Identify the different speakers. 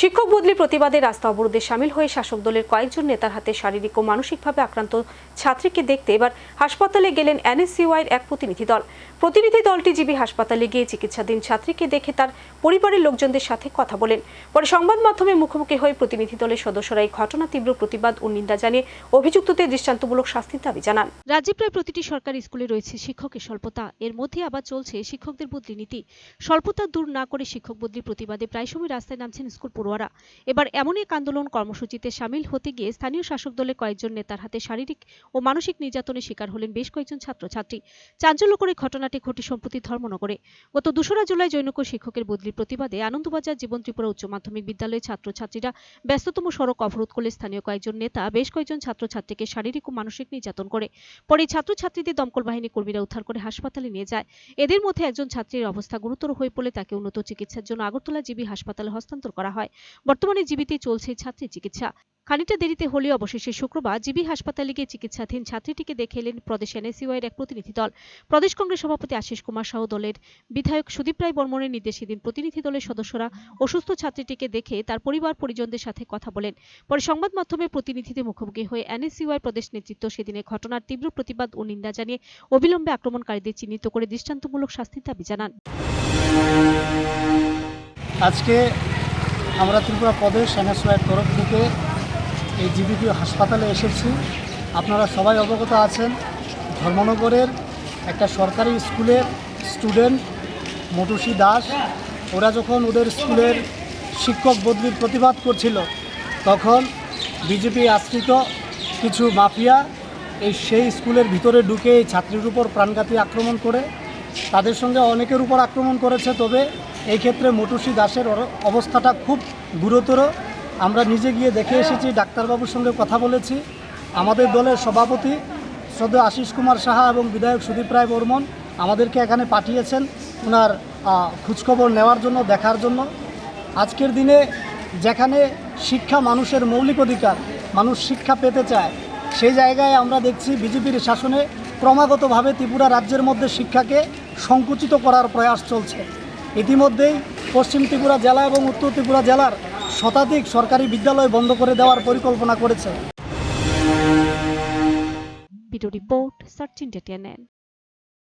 Speaker 1: শিক্ষক বদলি প্রতিবাদে রাস্তা অবরোধে সামিল হয়ে শাসক দলের কয়েকজন নেতার হাতে শারীরিক ও মানসিকভাবে আক্রান্ত ছাত্রীকে দেখতে এবার হাসপাতালে গেলেন এনএসইউআইয়ের এক প্রতিনিধি দল। প্রতিনিধি দলটি জিবি হাসপাতালে গিয়ে চিকিৎসাধীন ছাত্রীকে দেখে তার পরিবারের লোকজনদের সাথে কথা বলেন। পরে সংবাদ মাধ্যমে মুখোমুখি হয়ে প্রতিনিধি দলের সদস্যরা এই ঘটনা, তীব্র প্রতিবাদ ও নিন্দা জানিয়ে অভিযুক্তদের দৃষ্টান্তমূলক শাস্তির দাবি জানান।
Speaker 2: রাজ্যে প্রায় প্রতিটি সরকারি স্কুলে রয়েছে শিক্ষকের স্বল্পতা। এর মধ্যে আবার চলছে শিক্ষকদের বদলি নীতি। স্বল্পতা দূর না করে শিক্ষক বদলি প্রতিবাদে প্রায় সময় রাস্তায় নামছেন স্কুল পড়ুয়ারা। এবার এমন এক আন্দোলন কর্মসূচিতে সামিল হতে গিয়ে স্থানীয় শাসক দলের কয়েকজন নেতার হাতে শারীরিক ও মানসিক নির্যাতনের শিকার হলেন বেশ কয়েকজন ছাত্রছাত্রী। চাঞ্চল্যকর ঘটনাটি ঘটে সম্প্রতি ধর্মনগরে। গত দোসরা জুলাই জৈনক শিক্ষকের বদলির প্রতিবাদে আনন্দবাজার জীবন ত্রিপুরা উচ্চ মাধ্যমিক বিদ্যালয়ের ছাত্রছাত্রীরা ব্যস্ততম সড়ক অবরোধ করলে স্থানীয় কয়েকজন নেতা, বেশ কয়েকজন ছাত্রছাত্রীকে শারীরিক ও মানসিক নির্যাতন করে। পরে ছাত্রছাত্রীদের দমকল বাহিনী কর্মীরা উদ্ধার করে হাসপাতালে নিয়ে যায়। এদের মধ্যে একজন ছাত্রীর অবস্থা গুরুতর হয়ে পড়লে তাকে উন্নত চিকিৎসার জন্য আগরতলা জিবি হাসপাতালে হস্তান্তর করা হয়। বর্তমানে জিবিতে চলছে এই ছাত্রীর চিকিৎসা। খানিকটা দেরিতে হলেও অবশেষে শুক্রবার জিবি হাসপাতালে গিয়ে চিকিৎসাধীন ছাত্রীটিকে দেখে এলেন প্রদেশ এনএসইউআইয়ের এক প্রতিনিধি দল। প্রদেশ কংগ্রেস সভাপতি আশিস কুমার সহ দলের বিধায়ক সুদীপ রায় বর্মনের নির্দেশে দিন প্রতিনিধি দলের সদস্যরা অসুস্থ ছাত্রীটিকে দেখে তার পরিবার পরিজনদের সাথে কথা বলেন। পরে সংবাদ মাধ্যমে প্রতিনিধিদের মুখোমুখি হয়ে এনএসইউআই প্রদেশ নেতৃত্ব সেদিনের ঘটনার তীব্র প্রতিবাদ ও নিন্দা জানিয়ে অবিলম্বে আক্রমণকারীদের চিহ্নিত করে দৃষ্টান্তমূলক শাস্তির দাবি জানান।
Speaker 3: আজকে আমরা ত্রিপুরা প্রদেশ এনএসওয়াইয়ের তরফ থেকে এই জিবিপি হাসপাতালে এসেছি। আপনারা সবাই অবগত আছেন, ধর্মনগরের একটা সরকারি স্কুলের স্টুডেন্ট মটুসি দাস, ওরা যখন ওদের স্কুলের শিক্ষক বদলির প্রতিবাদ করছিল, তখন বিজেপি আশ্রিত কিছু মাফিয়া এই সেই স্কুলের ভিতরে ঢুকে এই ছাত্রীর উপর প্রাণঘাতী আক্রমণ করে তাদের সঙ্গে অনেকের উপর আক্রমণ করেছে, তবে এই ক্ষেত্রে মটুসি দাসের অবস্থাটা খুব গুরুতর। আমরা নিজে গিয়ে দেখে এসেছি, ডাক্তারবাবুর সঙ্গে কথা বলেছি। আমাদের দলের সভাপতি শ্রদ্ধা আশিস কুমার সাহা এবং বিধায়ক সুদীপ রায় বর্মন আমাদেরকে এখানে পাঠিয়েছেন ওনার খোঁজখবর নেওয়ার জন্য, দেখার জন্য। আজকের দিনে যেখানে শিক্ষা মানুষের মৌলিক অধিকার, মানুষ শিক্ষা পেতে চায়, সেই জায়গায় আমরা দেখছি বিজেপির শাসনে ক্রমাগতভাবে ত্রিপুরা রাজ্যের মধ্যে শিক্ষাকে সংকুচিত করার প্রয়াস চলছে। ইতিমধ্যেই পশ্চিম ত্রিপুরা জেলা এবং উত্তর ত্রিপুরা জেলার শতাধিক সরকারি বিদ্যালয় বন্ধ করে দেওয়ার পরিকল্পনা করেছে।
Speaker 2: Report search India